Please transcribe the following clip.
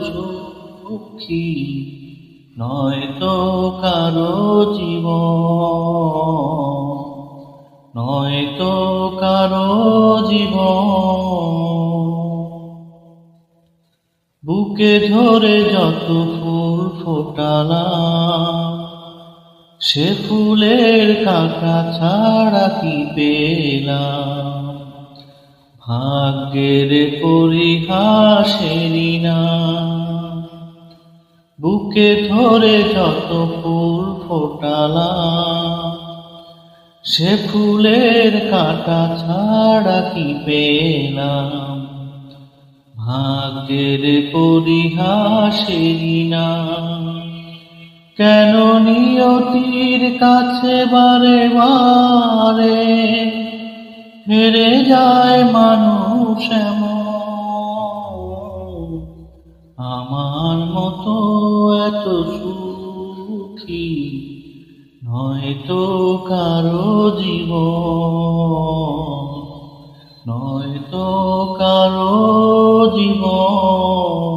সুখী নয়তো কারও জীবন। নয়তো কারও জীবন। বুকে ধরে যত ফুল ফোটালাম সে ফুলের কাঁটা ছাড়া কি পেলাম ভাগ্যের পরিহাসেরই না বুকে ধরে যত ফুল ফোটালাম সে ফুলের কাঁটা ছাড়া কি পেলাম? ভাগ্যের পরিহাসেরই না কেন নিয়তির কাছে বারে বারে হেরে যায় মানুষ এমন আমার মতো এত সুখী নয়তো কারও জীবন নয়তো কারও জীবন।